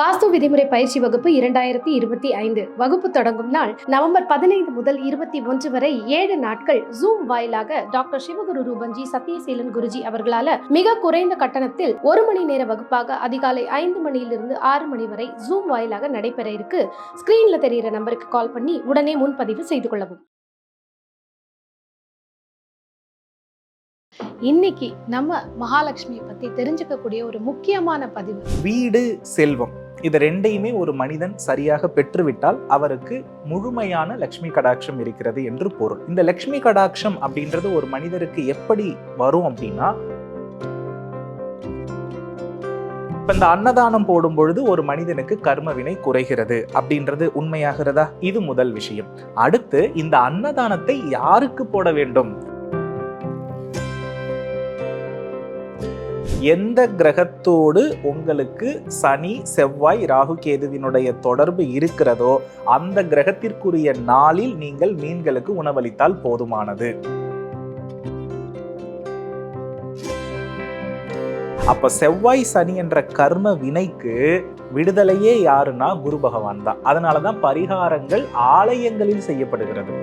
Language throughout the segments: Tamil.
வாஸ்து விதிமுறை பயிற்சி வகுப்பு இரண்டாயிரத்தி இருபத்தி ஐந்து வகுப்பு தொடங்கும் நாள் நவம்பர் பதினைந்து முதல் இருபத்தி ஒன்று வரை ஏழு நாட்கள் ஜூம் வாயிலாக டாக்டர் சிவகுரு ரூபன்ஜி சத்யசீலன் குருஜி அவர்களால மிக குறைந்த கட்டணத்தில் ஒரு மணி நேர வகுப்பாக அதிகாலை ஐந்து மணியிலிருந்து ஆறு மணி வரை ஜூம் வாயிலாக நடைபெற இருக்கு. ஸ்கிரீன்ல தெரியிற நம்பருக்கு கால் பண்ணி உடனே முன்பதிவு செய்து கொள்ளவும். இன்னைக்கு நம்ம மகாலட்சுமியை பத்தி தெரிஞ்சுக்கக்கூடிய ஒரு முக்கியமான பதிவு. வீடு செல்வம். இது ரெண்டையுமே ஒரு மனிதன் சரியாக பெற்றுவிட்டால் அவருக்கு முழுமையான லக்ஷ்மி கடாட்சம் இருக்கிறது என்று பொருள். இந்த லக்ஷ்மி கடாட்சம் அப்படின்றது ஒரு மனிதருக்கு எப்படி வரும் அப்படின்னா இப்போ இந்த அன்னதானம் போடும் பொழுது ஒரு மனிதனுக்கு கர்மவினை குறைகிறது அப்படின்றது உண்மையாகிறதா? இது முதல் விஷயம். அடுத்து இந்த அன்னதானத்தை யாருக்கு போட வேண்டும்? எந்த கிரகத்தோடு உங்களுக்கு சனி செவ்வாய் ராகு கேதுவினுடைய தொடர்பு இருக்கிறதோ அந்த கிரகத்திற்குரிய நாளில் நீங்கள் மீன்களுக்கு உணவளித்தால் போதுமானது. அப்ப செவ்வாய் சனி என்ற கர்ம வினைக்கு விடுதலையே யாருன்னா குரு பகவான் தான். அதனாலதான் பரிகாரங்கள் ஆலயங்களில் செய்யப்படுகிறது.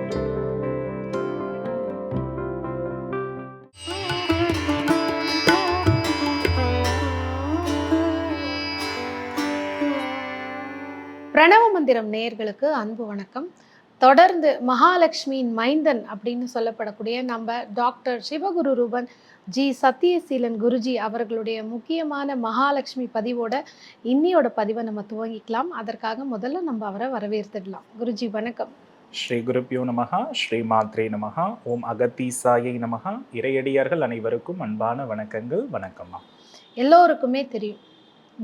பிரணவ மந்திரம் நேயர்களுக்கு அன்பு வணக்கம். தொடர்ந்து மகாலட்சுமியின் மைந்தன் அப்படின்னு சொல்லப்படக்கூடிய நம்ம டாக்டர் சிவகுரு ரூபன் ஜி சத்யசீலன் குருஜி அவர்களுடைய முக்கியமான மகாலட்சுமி பதிவோட இன்னியோட பதிவை நம்ம துவங்கிக்கலாம். அதற்காக முதல்ல நம்ம அவரை வரவேற்றுடலாம் குருஜி வணக்கம். ஸ்ரீ குருப்பியோ நமகா ஸ்ரீ மாத்ரே நமகா ஓம் அகத்தீசாயை நமகா இறையடியார்கள் அனைவருக்கும் அன்பான வணக்கங்கள் வணக்கம்மா. எல்லோருக்குமே தெரியும்.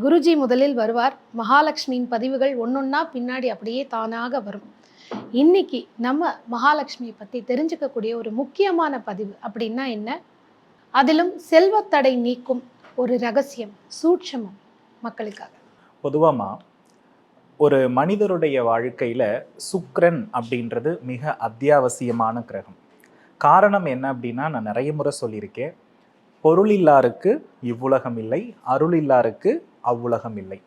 குருஜி முதலில் வருவார். மகாலட்சுமியின் பதிவுகள் ஒன்னொன்னா பின்னாடி அப்படியே தானாக வரும். இன்னைக்கு நம்ம மகாலட்சுமியை பத்தி தெரிஞ்சுக்கக்கூடிய ஒரு முக்கியமான பதிவு அப்படின்னா என்ன? அதிலும் செல்வத்தடை நீக்கும் ஒரு ரகசியம் சூட்சமம் மக்களுக்காக. பொதுவாமா ஒரு மனிதருடைய வாழ்க்கையில சுக்ரன் அப்படின்றது மிக அத்தியாவசியமான கிரகம். காரணம் என்ன அப்படின்னா நான் நிறைய முறை சொல்லியிருக்கேன். பொருள் இல்லாருக்கு இவ்வுலகம் இல்லை அருள் இல்லாருக்கு அவ்வுலகம் இல்லை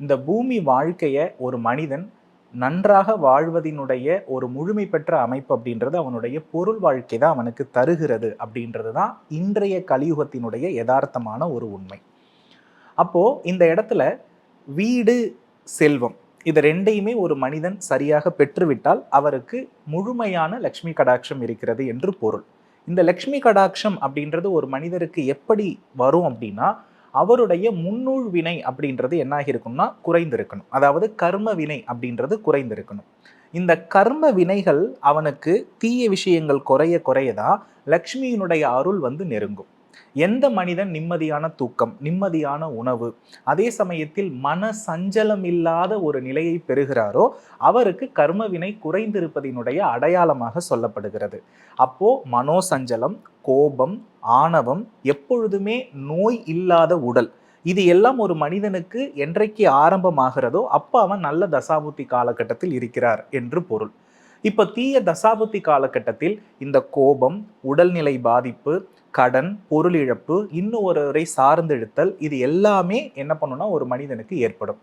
இந்த பூமி வாழ்க்கையை ஒரு மனிதன் நன்றாக வாழ்வதினுடைய ஒரு முழுமை பெற்ற அமைப்பு அப்படின்றது அவனுடைய பொருள் வாழ்க்கை தான் அவனுக்கு தருகிறது அப்படின்றது தான் இன்றைய கலியுகத்தினுடைய யதார்த்தமான ஒரு உண்மை. அப்போது இந்த இடத்துல வீடு செல்வம் இது ரெண்டையுமே ஒரு மனிதன் சரியாக பெற்றுவிட்டால் அவருக்கு முழுமையான லக்ஷ்மி கடாட்சம் இருக்கிறது என்று பொருள். இந்த லக்ஷ்மி கடாட்சம் அப்படின்றது ஒரு மனிதருக்கு எப்படி வரும் அப்படின்னா அவருடைய முன்னூழ் வினை அப்படின்றது என்ன ஆகியிருக்கும்னா குறைந்திருக்கணும். அதாவது கர்ம வினை அப்படின்றது குறைந்திருக்கணும். இந்த கர்ம வினைகள் அவனுக்கு தீய விஷயங்கள் குறைய குறையதான் லக்ஷ்மியினுடைய அருள் வந்து நெருங்கும். எந்த மனிதன் நிம்மதியான தூக்கம் நிம்மதியான உணவு அதே சமயத்தில் மன சஞ்சலம் இல்லாத ஒரு நிலையை பெறுகிறாரோ அவருக்கு கர்மவினை குறைந்திருப்பதினுடைய அடையாளமாக சொல்லப்படுகிறது. அப்போ மனோசஞ்சலம் கோபம் ஆணவம் எப்பொழுதுமே நோய் இல்லாத உடல் இது எல்லாம் ஒரு மனிதனுக்கு என்றைக்கு ஆரம்பமாகிறதோ அப்போ அவன் நல்ல தசாபுத்தி காலகட்டத்தில் இருக்கிறார் என்று பொருள். இப்போ தீய தசாபுத்தி காலகட்டத்தில் இந்த கோபம் உடல்நிலை பாதிப்பு கடன் பொருள் இழப்பு இன்னும் ஒருவரை சார்ந்தெழுத்தல் இது எல்லாமே என்ன பண்ணுன்னா ஒரு மனிதனுக்கு ஏற்படும்.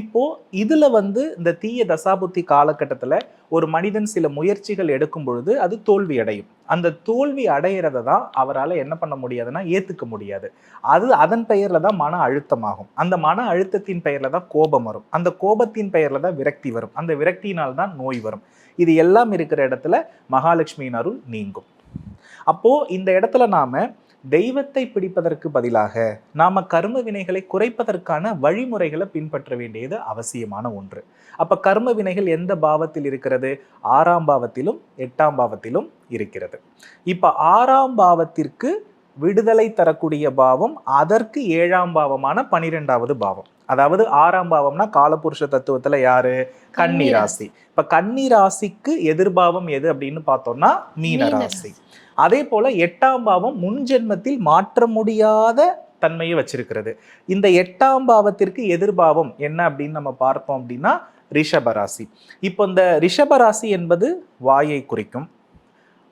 இப்போ இதுல வந்து இந்த தீய தசாபுத்தி காலகட்டத்தில் ஒரு மனிதன் சில முயற்சிகள் எடுக்கும் பொழுது அது தோல்வி அடையும். அந்த தோல்வி அடையிறத தான் அவரால் என்ன பண்ண முடியாதுன்னா ஏற்றுக்க முடியாது. அது அதன் பெயரில் தான் மன அழுத்தமாகும். அந்த மன அழுத்தத்தின் பெயரில் தான் கோபம் வரும். அந்த கோபத்தின் பெயரில் தான் விரக்தி வரும். அந்த விரக்தியினால் தான் நோய் வரும். இது எல்லாம் இருக்கிற இடத்துல மகாலட்சுமியின் அருள் நீங்கும். அப்போ இந்த இடத்துல நாம தெய்வத்தை பிடிப்பதற்கு பதிலாக நாம கர்ம வினைகளை குறைப்பதற்கான வழிமுறைகளை பின்பற்ற வேண்டியது அவசியமான ஒன்று. அப்ப கர்ம வினைகள் எந்த பாவத்தில் இருக்கிறது? ஆறாம் பாவத்திலும் எட்டாம் பாவத்திலும் இருக்கிறது. இப்ப ஆறாம் பாவத்திற்கு விடுதலை தரக்கூடிய பாவம் அதற்கு ஏழாம் பாவமான பனிரெண்டாவது பாவம். அதாவது ஆறாம் பாவம்னா காலபுருஷ தத்துவத்துல யாரு? கன்னி ராசி. இப்ப கன்னி ராசிக்கு எதிர்பாவம் எது அப்படின்னு பார்த்தோம்னா மீன ராசி. அதே போல எட்டாம் பாவம் முன் ஜென்மத்தில் மாற்ற முடியாத தன்மையை வச்சிருக்கிறது. இந்த எட்டாம் பாவத்திற்கு எதிர்பாவம் என்ன அப்படின்னு நம்ம பார்த்தோம் அப்படின்னா ரிஷபராசி இப்போ இந்த ரிஷபராசி என்பது வாயை குறிக்கும்.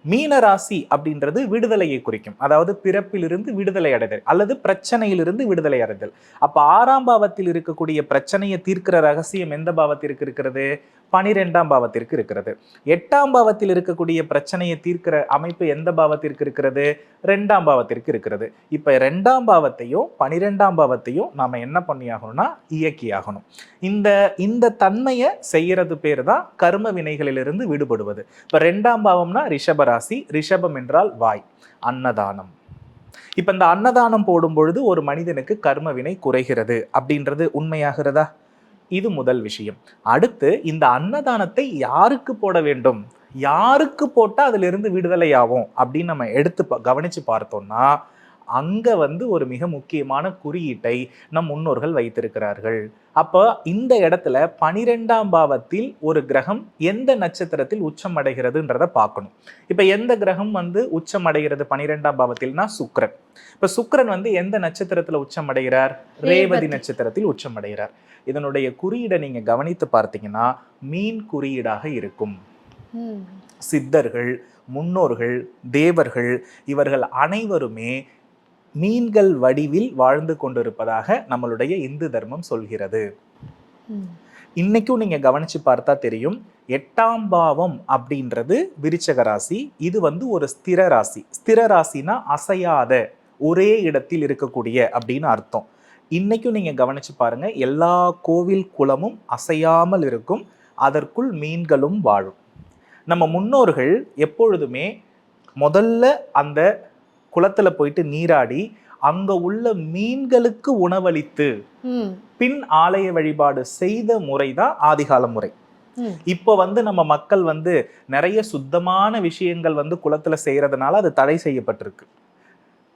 மீன ராசி அப்படின்றது விடுதலையை குறிக்கும். அதாவது பிறப்பிலிருந்து விடுதலை அடைதல் அல்லது பிரச்சனையிலிருந்து விடுதலை அடைதல். அப்ப ஆறாம் பாவத்தில் இருக்கக்கூடிய பிரச்சனையை தீர்க்கிற ரகசியம் எந்த பாவத்திற்கு இருக்கிறது? பனிரெண்டாம் பாவத்திற்கு இருக்கிறது. எட்டாம் பாவத்தில் இருக்கக்கூடிய பிரச்சனையை தீர்க்கிற அமைப்பு எந்த பாவத்திற்கு இருக்கிறது? ரெண்டாம் பாவத்திற்கு இருக்கிறது. இப்ப ரெண்டாம் பாவத்தையும் பனிரெண்டாம் பாவத்தையும் நாம என்ன பண்ணியாகணும்னா இயக்கியாகணும். இந்த இந்த தன்மையை செய்யறது பேர் தான் கர்ம வினைகளிலிருந்து விடுபடுவது. இப்ப ரெண்டாம் பாவம்னா ரிஷபராசி ரிஷபம் என்றால் வாய் அன்னதானம். இப்ப இந்த அன்னதானம் போடும் பொழுது ஒரு மனிதனுக்கு கர்ம வினை குறைகிறது அப்படின்றது உண்மையாகிறதா? இது முதல் விஷயம். அடுத்து இந்த அன்னதானத்தை யாருக்கு போட வேண்டும்? யாருக்கு போட்டால் அதுல இருந்து விடுதலை ஆகும் அப்படின்னு நம்ம எடுத்து பா- கவனிச்சு பார்த்தோம்னா அங்க வந்து ஒரு மிக முக்கியமான குறியீட்டை நம் முன்னோர்கள் வைத்திருக்கிறார்கள். அப்போ இந்த இடத்துல பனிரெண்டாம் பாவத்தில் ஒரு கிரகம் எந்த நட்சத்திரத்தில் உச்சம் அடைகிறதுன்றத பார்க்கணும். இப்ப எந்த கிரகம் வந்து உச்சம் அடைகிறது பனிரெண்டாம் பாவத்தில்னா சுக்கிரன். இப்ப சுக்கிரன் வந்து எந்த நட்சத்திரத்துல உச்சம் அடைகிறார் ரேவதி. நட்சத்திரத்தில் உச்சம் அடைகிறார் இதனுடைய குறியீடை நீங்க கவனித்து பார்த்தீங்கன்னா மீன் குறியீடாக இருக்கும். சித்தர்கள் முன்னோர்கள் தேவர்கள் இவர்கள் அனைவருமே மீன்கள் வடிவில் வாழ்ந்து கொண்டிருப்பதாக நம்மளுடைய இந்து தர்மம் சொல்கிறது. இன்னைக்கும் நீங்க கவனிச்சு பார்த்தா தெரியும் எட்டாம் பாவம் அப்படின்றது விருச்சக ராசி இது வந்து ஒரு ஸ்திர ராசி. ஸ்திர ராசினா அசையாத ஒரே இடத்தில் இருக்கக்கூடிய அப்படின்னு அர்த்தம். இன்னைக்கும் நீங்க கவனிச்சு பாருங்க எல்லா கோவில் குளமும் அசையாமல் இருக்கும் அதற்குள் மீன்களும் வாழும். நம்ம முன்னோர்கள் எப்பொழுதுமே முதல்ல அந்த குளத்துல போயிட்டு நீராடி அங்க உள்ள மீன்களுக்கு உணவளித்து. பின் ஆலய வழிபாடு செய்த முறை தான் ஆதிகால முறை. இப்போ வந்து நம்ம மக்கள் வந்து நிறைய சுத்தமான விஷயங்கள் வந்து குளத்துல செய்யறதுனால அது தடை செய்யப்பட்டிருக்கு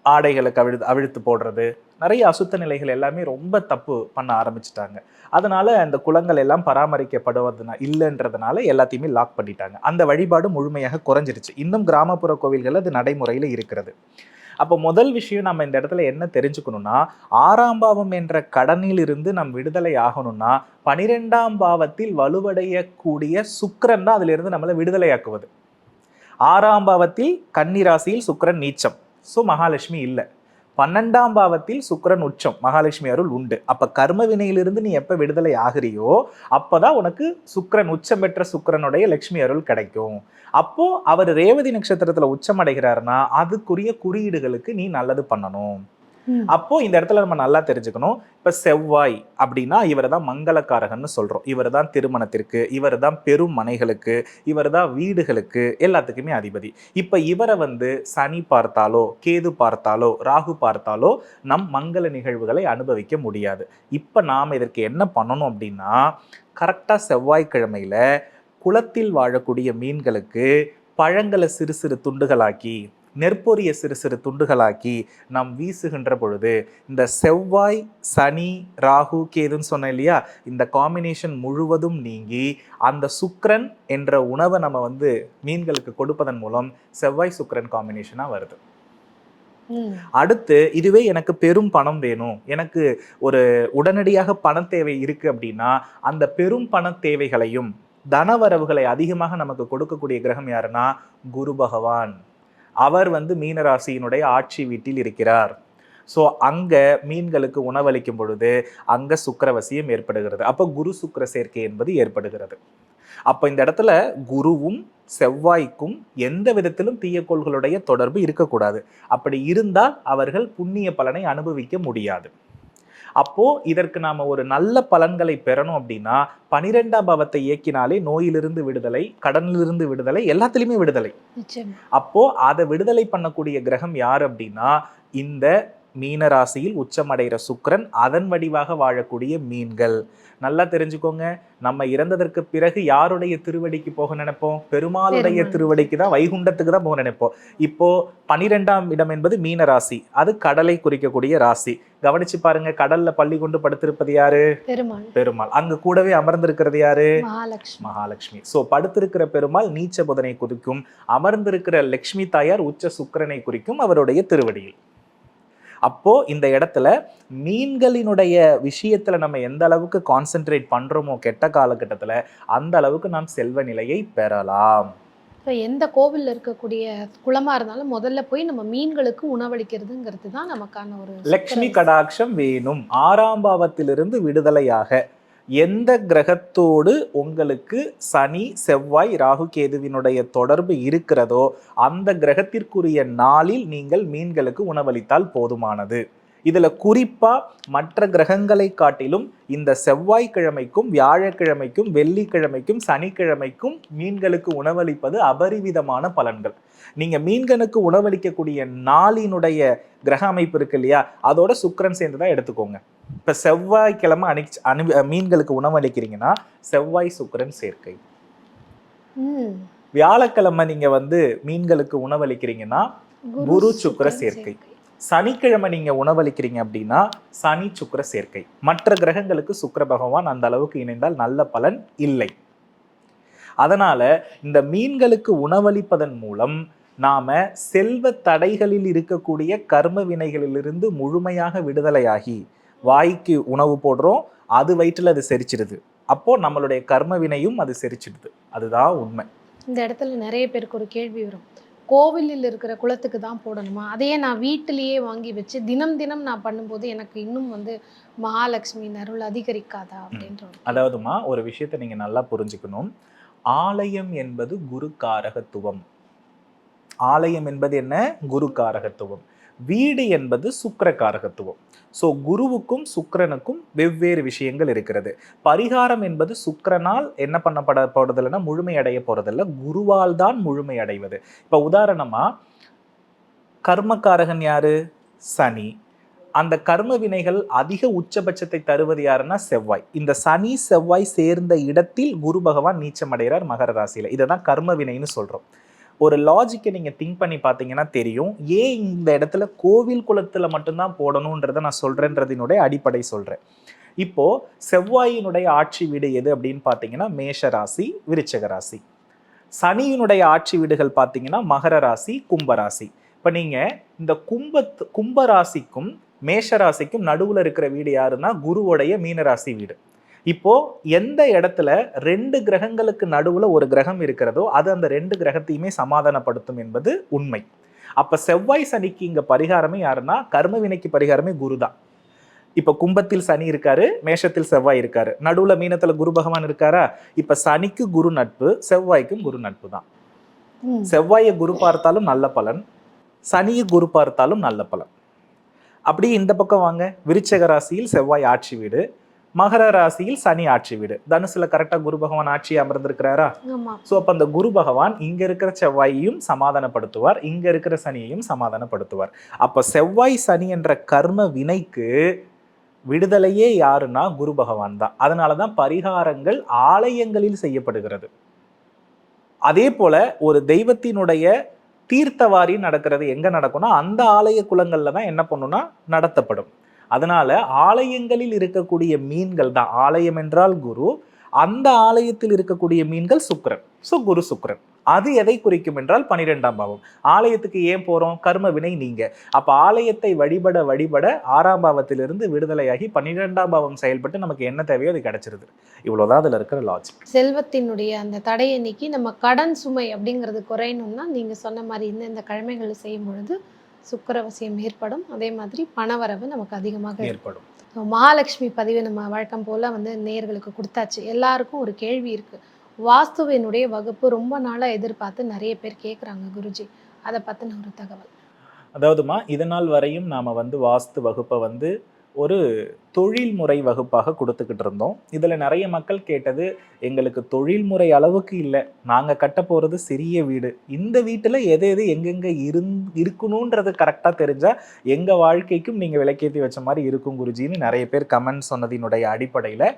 ஆடைகளை கவிழ் அவிழ்த்து போடுறது நிறைய அசுத்த நிலைகள் எல்லாமே ரொம்ப தப்பு பண்ண ஆரம்பிச்சிட்டாங்க அதனால அந்த குளங்கள் எல்லாம் பராமரிக்கப்படுவதுனா இல்லைன்றதுனால எல்லாத்தையுமே லாக் பண்ணிட்டாங்க. அந்த வழிபாடு முழுமையாக குறைஞ்சிருச்சு. இன்னும் கிராமப்புற கோவில்கள் அது நடைமுறையில் இருக்கிறது. அப்போ முதல் விஷயம் நம்ம இந்த இடத்துல என்ன தெரிஞ்சுக்கணும்னா ஆறாம் பாவம் என்ற கடனில் இருந்து நம் விடுதலை ஆகணும்னா பனிரெண்டாம் பாவத்தில் வலுவடையக்கூடிய சுக்கரன் தான் அதிலிருந்து நம்மளை விடுதலையாக்குவது. ஆறாம் பாவத்தில் கன்னிராசியில் சுக்கரன் நீச்சம். ஸோ மகாலட்சுமி இல்லை. பன்னெண்டாம் பாவத்தில் சுக்கிரன் உச்சம் மகாலட்சுமி அருள் உண்டு. அப்ப கர்ம வினையிலிருந்து நீ எப்ப விடுதலை ஆகிறியோ அப்பதான் உனக்கு சுக்கரன் உச்சம் பெற்ற சுக்கிரனுடைய லட்சுமி அருள் கிடைக்கும். அப்போ அவர் ரேவதி நட்சத்திரத்துல உச்சம் அடைகிறாருன்னா அதுக்குரிய குறியீடுகளுக்கு நீ நல்லது பண்ணணும். அப்போ இந்த இடத்துல நம்ம நல்லா தெரிஞ்சுக்கணும். இப்ப செவ்வாய் அப்படின்னா இவர் தான் மங்களக்காரகன்னு சொல்றோம். இவர் தான் திருமணத்திற்கு இவர் தான் பெரும் மனைகளுக்கு இவர் தான் வீடுகளுக்கு எல்லாத்துக்குமே அதிபதி. இப்ப இவரை வந்து சனி பார்த்தாலோ கேது பார்த்தாலோ ராகு பார்த்தாலோ நம் மங்கள நிகழ்வுகளை அனுபவிக்க முடியாது. இப்ப நாம் இதற்கு என்ன பண்ணணும் அப்படின்னா கரெக்டா செவ்வாய்க்கிழமையில குளத்தில் வாழக்கூடிய மீன்களுக்கு பழங்களை சிறு சிறு துண்டுகளாக்கி நெற்பொரிய சிறு சிறு துண்டுகளாக்கி நாம் வீசுகின்ற பொழுது இந்த செவ்வாய் சனி ராகு கேதுன்னு சொன்னேன் இல்லையா? இந்த காம்பினேஷன் முழுவதும் நீங்கி அந்த சுக்கிரன் என்ற உணவை நம்ம வந்து மீன்களுக்கு கொடுப்பதன் மூலம் செவ்வாய் சுக்கிரன் காம்பினேஷனாக வருது. அடுத்து இதுவே எனக்கு பெரும் பணம் வேணும். எனக்கு ஒரு உடனடியாக பண தேவை இருக்கு அப்படின்னா அந்த பெரும் பண தேவைகளையும் தனவரவுகளை அதிகமாக நமக்கு கொடுக்கக்கூடிய கிரகம் யாருன்னா குரு பகவான். அவர் வந்து மீனராசியினுடைய ஆட்சி வீட்டில் இருக்கிறார். ஸோ அங்கே மீன்களுக்கு உணவளிக்கும் பொழுது அங்கே சுக்கரவசியம் ஏற்படுகிறது. அப்போ குரு சுக்கிர சேர்க்கை என்பது ஏற்படுகிறது. அப்போ இந்த இடத்துல குருவும் செவ்வாய்க்கும் எந்த விதத்திலும் தீயக்கோள்களுடைய தொடர்பு இருக்கக்கூடாது. அப்படி இருந்தால் அவர்கள் புண்ணிய பலனை அனுபவிக்க முடியாது. அப்போ இதற்கு நாம ஒரு நல்ல பலன்களை பெறணும் அப்படின்னா பனிரெண்டாம் பாவத்தை இயக்கினாலே நோயிலிருந்து விடுதலை கடனிலிருந்து விடுதலை எல்லாத்துலயுமே விடுதலை. அப்போ அதை விடுதலை பண்ணக்கூடிய கிரகம் யார் அப்படின்னா இந்த மீன ராசியில் உச்சமடைகிற சுக்கிரன் அதன் வடிவாக வாழக்கூடிய மீன்கள். நல்லா தெரிஞ்சுக்கோங்க. நம்ம இறந்ததற்கு பிறகு யாருடைய திருவடிக்கு போக நினைப்போம்? பெருமாளுடைய பெருமாள். திருவடிக்கு தான் வைகுண்டத்துக்கு தான் போக நினைப்போம். இப்போ பனிரெண்டாம் இடம் என்பது மீன ராசி அது கடலை குறிக்கக்கூடிய ராசி. கவனிச்சு பாருங்க கடல்ல பள்ளி கொண்டு படுத்திருப்பது யாரு? பெருமாள். பெருமாள். அங்க கூடவே அமர்ந்திருக்கிறது யாரு? மகாலட்சுமி. மகாலட்சுமி. சோ படுத்திருக்கிற பெருமாள் நீச்ச புதனை குறிக்கும் அமர்ந்திருக்கிற லக்ஷ்மி தாயார் உச்ச சுக்கிரனை குறிக்கும் அவருடைய திருவடியில். அப்போ இந்த இடத்துல மீன்களினுடைய விஷயத்துல நம்ம எந்த அளவுக்கு கான்சென்ட்ரேட் பண்றோமோ கெட்ட காலகட்டத்துல அந்த அளவுக்கு நாம் செல்வ நிலையை பெறலாம். இப்போ எந்த கோவில்ல இருக்கக்கூடிய குளமா இருந்தாலும் முதல்ல போய் நம்ம மீன்களுக்கு உணவளிக்கிறதுங்கிறது தான் நமக்கான ஒரு லக்ஷ்மி கடாட்சம் வேணும். ஆறாம் பாவத்திலிருந்து விடுதலையாக. எந்த கிரகத்தோடு உங்களுக்கு சனி செவ்வாய் ராகு கேதுவினுடைய தொடர்பு இருக்கிறதோ அந்த கிரகத்திற்குரிய நாளில் நீங்கள் மீன்களுக்கு உணவளித்தால் போதுமானது. இதில் குறிப்பாக மற்ற கிரகங்களை காட்டிலும் இந்த செவ்வாய்க்கிழமைக்கும் வியாழக்கிழமைக்கும் வெள்ளிக்கிழமைக்கும் சனிக்கிழமைக்கும் மீன்களுக்கு உணவளிப்பது அபரிவிதமான பலன்கள். நீங்கள் மீன்களுக்கு உணவளிக்கக்கூடிய நாளினுடைய கிரக அமைப்பு இருக்கு இல்லையா? அதோட சுக்கரன் சேர்ந்து தான் எடுத்துக்கோங்க. இப்ப செவ்வாய்க்கிழமை அணி அனு மீன்களுக்கு உணவளிக்கிறீங்கன்னா செவ்வாய் சுக்கிரன் சேர்க்கை. வியாழக்கிழமை நீங்க வந்து மீன்களுக்கு உணவளிக்கிறீங்கன்னா குரு சுக்கிர சேர்க்கை. சனிக்கிழமை நீங்க உணவளிக்கிறீங்க அப்படின்னா சனி சுக்கிர சேர்க்கை மற்ற கிரகங்களுக்கு சுக்கிர பகவான் அந்த அளவுக்கு இணைந்தால் நல்ல பலன் இல்லை அதனால இந்த மீன்களுக்கு உணவளிப்பதன் மூலம் நாம செல்வ தடைகளில் இருக்கக்கூடிய கர்ம வினைகளிலிருந்து முழுமையாக விடுதலையாகி வாய்க்கு உணவு போடுறோம் அது வயிற்றுல அது செரிச்சிடுது அப்போ நம்மளுடைய கர்ம வினையும் அது செரிச்சிடுது. அதுதான் உண்மை. இந்த இடத்துல நிறைய பேருக்கு ஒரு கேள்வி வரும். கோவிலில் இருக்கிற குளத்துக்கு தான் போடணுமா? அதையே நான் வீட்டிலேயே வாங்கி வச்சு தினம் தினம் நான் பண்ணும்போது எனக்கு இன்னும் வந்து மகாலட்சுமி அருள் அதிகரிக்காதா அப்படின்ற. அதாவதுமா ஒரு விஷயத்தை நீங்க நல்லா புரிஞ்சுக்கணும். ஆலயம் என்பது குரு காரகத்துவம். ஆலயம் என்பது என்ன? குரு காரகத்துவம். வீடு என்பது சுக்கர காரகத்துவம் ஸோ குருவுக்கும் சுக்கரனுக்கும் வெவ்வேறு விஷயங்கள் இருக்கிறது. பரிகாரம் என்பது சுக்கரனால் என்ன பண்ணப்பட போறதில்லைன்னா முழுமையடைய போறதில்ல. குருவால் தான் முழுமை அடைவது. இப்போ உதாரணமாக கர்மக்காரகன் யாரு? சனி. அந்த கர்ம வினைகள் அதிக உச்சபட்சத்தை தருவது யாருன்னா செவ்வாய். இந்த சனி செவ்வாய் சேர்ந்த இடத்தில் குரு பகவான் நீச்சம் அடைகிறார் மகர ராசியில். இதை தான் கர்ம வினைன்னு சொல்கிறோம் ஒரு லாஜிக்கை நீங்கள் திங்க் பண்ணி பார்த்தீங்கன்னா தெரியும். ஏன் இந்த இடத்துல கோவில் குளத்தில் மட்டும்தான் போடணுன்றதை நான் சொல்கிறேன்றதினுடைய அடிப்படை சொல்கிறேன் இப்போ செவ்வாயினுடைய ஆட்சி வீடு எது அப்படின்னு பார்த்தீங்கன்னா மேஷ ராசி விருச்சக ராசி. சனியினுடைய ஆட்சி வீடுகள் பார்த்தீங்கன்னா மகர ராசி கும்பராசி இப்போ நீங்கள் இந்த கும்பத்து கும்பராசிக்கும் மேஷராசிக்கும் நடுவில் இருக்கிற வீடு யாருன்னா குருவுடைய மீனராசி வீடு. இப்போ எந்த இடத்துல ரெண்டு கிரகங்களுக்கு நடுவுல ஒரு கிரகம் இருக்கிறதோ அது அந்த ரெண்டு கிரகத்தையுமே சமாதானப்படுத்தும் என்பது உண்மை. அப்ப செவ்வாய் சனிக்கு இங்க பரிகாரமே யாருன்னா கர்ம வினைக்கு பரிகாரமே குரு தான் இப்ப கும்பத்தில் சனி இருக்காரு மேஷத்தில் செவ்வாய் இருக்காரு. நடுவுல மீனத்துல குரு பகவான் இருக்காரா? இப்ப சனிக்கு குரு நட்பு செவ்வாய்க்கும் குரு நட்பு தான். செவ்வாயை குரு பார்த்தாலும் நல்ல பலன் சனியை குரு பார்த்தாலும் நல்ல பலன். அப்படியே இந்த பக்கம் வாங்க. விருச்சக ராசியில் செவ்வாய் ஆட்சி வீடு. மகர ராசியில் சனி ஆட்சி வீடு. தனுசுல கரெக்டா குரு பகவான் ஆட்சி அமர்ந்திருக்கிறாரா? ஸோ அப்ப அந்த குரு பகவான் இங்க இருக்கிற செவ்வாயையும் சமாதானப்படுத்துவார். இங்க இருக்கிற சனியையும் சமாதானப்படுத்துவார். அப்ப செவ்வாய் சனி என்ற கர்ம வினைக்கு விடுதலையே யாருன்னா குரு பகவான் தான். அதனாலதான் பரிகாரங்கள் ஆலயங்களில் செய்யப்படுகிறது. அதே போல ஒரு தெய்வத்தினுடைய தீர்த்தவாரி நடக்கிறது எங்க நடக்கும்னா அந்த ஆலய குலங்கள்ல தான் என்ன பண்ணும்னா நடத்தப்படும். அதனால ஆலயங்களில் இருக்கக்கூடிய மீன்கள் தான். ஆலயம் என்றால் குரு. அந்த ஆலயத்தில் இருக்கக்கூடிய மீன்கள் சுக்கரன். ஸோ குரு சுக்கரன். அது எதை குறிக்கும் என்றால் பனிரெண்டாம் பாவம். ஆலயத்துக்கு ஏன் போறோம்? கர்ம வினை நீங்க. அப்ப ஆலயத்தை வழிபட வழிபட ஆறாம் பாவத்திலிருந்து விடுதலையாகி பன்னிரெண்டாம் பாவம் செயல்பட்டு நமக்கு என்ன தேவையோ அது கிடைச்சிருது. இவ்வளவுதான் அதுல இருக்கிற லாஜிக் செல்வத்தினுடைய அந்த தடையை நீக்கி நம்ம கடன் சுமை அப்படிங்கிறது குறையணும்னா நீங்க சொன்ன மாதிரி இந்த இந்த கிழமைகள் செய்யும் பொழுது சுக்கரவசியம் ஏற்படும். அதே மாதிரி பணவரவு நமக்கு அதிகமாக. ஏற்படும். மகாலட்சுமி பதிவு நம்ம வழக்கம் போல வந்து நேயர்களுக்கு கொடுத்தாச்சு. எல்லாருக்கும் ஒரு கேள்வி இருக்கு. வாஸ்துவினுடைய வகுப்பு ரொம்ப நாளா எதிர்பார்த்து நிறைய பேர் கேட்குறாங்க குருஜி. அதை பத்தின ஒரு தகவல். அதாவதுமா இதனால் வரையும் நாம வந்து வாஸ்து வகுப்பை வந்து ஒரு தொழில்முறை வகுப்பாக கொடுத்துக்கிட்டு இருந்தோம். இதில் நிறைய மக்கள் கேட்டது எங்களுக்கு தொழில்முறை அளவுக்கு இல்லை. நாங்கள் கட்ட போகிறது சிறிய வீடு. இந்த வீட்டில் எது எது எங்கெங்கே இருந் இருக்கணுன்றது கரெக்டாக தெரிஞ்சால் எங்கள் வாழ்க்கைக்கும் நீங்கள் விளக்கேற்றி வச்ச மாதிரி இருக்கும் குருஜின்னு நிறைய பேர் கமெண்ட் சொன்னதினுடைய அடிப்படையில்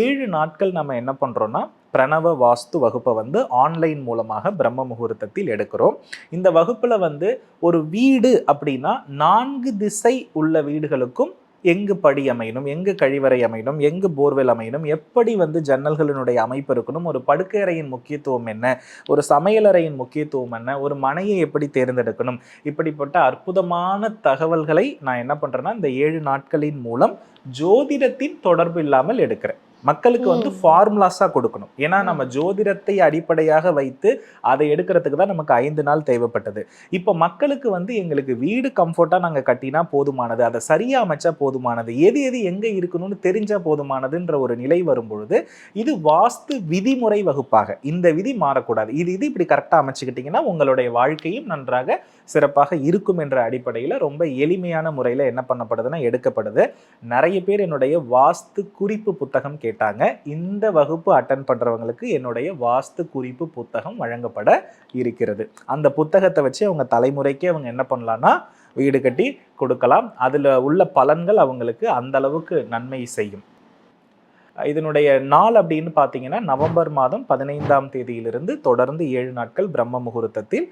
ஏழு நாட்கள் நம்ம என்ன பண்ணுறோன்னா பிரணவ வாஸ்து வகுப்பை வந்து ஆன்லைன் மூலமாக பிரம்ம முகூர்த்தத்தில் எடுக்கிறோம். இந்த வகுப்பில் வந்து ஒரு வீடு அப்படின்னா நான்கு திசை உள்ள வீடுகளுக்கும் எங்கு படி அமையணும் எங்கு கழிவறை அமையணும் எங்கு போர்வெல் அமையணும் எப்படி வந்து ஜன்னல்களினுடைய அமைப்பு இருக்கணும் ஒரு படுக்கையறையின் முக்கியத்துவம் என்ன ஒரு சமையலறையின் முக்கியத்துவம் என்ன ஒரு மனையை எப்படி தேர்ந்தெடுக்கணும் இப்படிப்பட்ட அற்புதமான தகவல்களை நான் என்ன பண்றேன்னா இந்த ஏழு நாட்களின் மூலம் ஜோதிடத்தின் தொடர்பு இல்லாமல் எடுக்கிறேன். மக்களுக்கு வந்து ம். ஃபார்முலாஸா கொடுக்கணும். ஏன்னா நம்ம ஜோதிடத்தை அடிப்படையாக வைத்து அதை எடுக்கிறதுக்கு தான் நமக்கு ஐந்து நாள் தேவைப்பட்டது. இப்போ மக்களுக்கு வந்து எங்களுக்கு வீடு கம்ஃபர்ட்டா நாங்க கட்டினா போதுமானது அதை சரியா அமைச்சா போதுமானது எது எது எங்க இருக்கணும்னு தெரிஞ்சா போதுமானதுன்ற ஒரு நிலை வரும்பொழுது இது வாஸ்து விதிமுறை வகுப்பாக. இந்த விதி மாறக்கூடாது. இது இது இப்படி கரெக்டா அமைச்சுக்கிட்டீங்கன்னா உங்களுடைய வாழ்க்கையும் நன்றாக சிறப்பாக இருக்கும் என்ற அடிப்படையில் ரொம்ப எளிமையான முறையில் என்ன பண்ணப்படுதுன்னா எடுக்கப்படுது. நிறைய பேர் என்னுடைய வாஸ்து குறிப்பு புத்தகம் கேட்டாங்க. இந்த வகுப்பு அட்டன் பண்றவங்களுக்கு என்னுடைய வாஸ்து குறிப்பு புத்தகம் வழங்கப்பட இருக்கிறது. அந்த புத்தகத்தை வச்சு அவங்க தலைமுறைக்கே அவங்க என்ன பண்ணலான்னா வீடு கட்டி கொடுக்கலாம். அதில் உள்ள பலன்கள் அவங்களுக்கு அந்த அளவுக்கு நன்மை செய்யும். இதனுடைய நாள் அப்படின்னு பார்த்தீங்கன்னா நவம்பர் மாதம் பதினைந்தாம் தேதியிலிருந்து தொடர்ந்து ஏழு நாட்கள் பிரம்ம முகூர்த்தத்தில்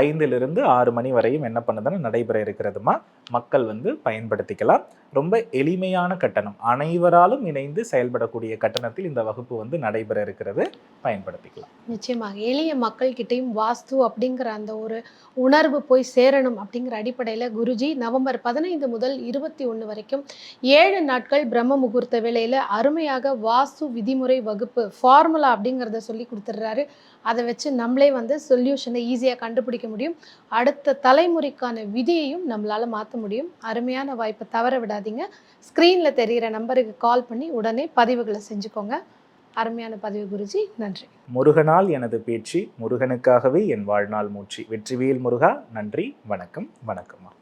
ஐந்திலிருந்து ஆறு மணி வரையும் என்ன பண்ணுதுன்னு நடைபெற இருக்கிறதுமா? மக்கள் வந்து பயன்படுத்திக்கலாம். ரொம்ப எளிமையான கட்டணம். அனைவராலும் இணைந்து செயல்படக்கூடிய கட்டணத்தில் இந்த வகுப்பு வந்து நடைபெற இருக்கிறது. பயன்படுத்திக்கலாம். நிச்சயமாக. எளிய மக்கள்கிட்டையும் வாஸ்து அப்படிங்கிற அந்த ஒரு உணர்வு போய் சேரணும் அப்படிங்கிற அடிப்படையில் குருஜி நவம்பர் பதினைந்து முதல் இருபத்தி ஒன்று வரைக்கும் ஏழு நாட்கள் பிரம்ம முகூர்த்த வேளையில் அருமையாக வாஸ்து விதிமுறை வகுப்பு ஃபார்முலா அப்படிங்கிறத சொல்லி கொடுத்துட்றாரு. அதை வச்சு நம்மளே வந்து சொல்யூஷனை ஈஸியாக கண்டுபிடிக்க முடியும். அடுத்த தலைமுறைக்கான விதியையும் நம்மளால் மாற்ற முடியும். அருமையான வாய்ப்பை தவற விடாது விடாதீங்க ஸ்க்ரீனில் தெரிகிற நம்பருக்கு கால் பண்ணி உடனே பதிவுகளை செஞ்சுக்கோங்க. அருமையான பதிவு குருஜி நன்றி. முருகனால் எனது பேச்சு முருகனுக்காகவே என் வாழ்நாள் மூச்சு. வெற்றிவேல் முருகா நன்றி வணக்கம் வணக்கம்மா.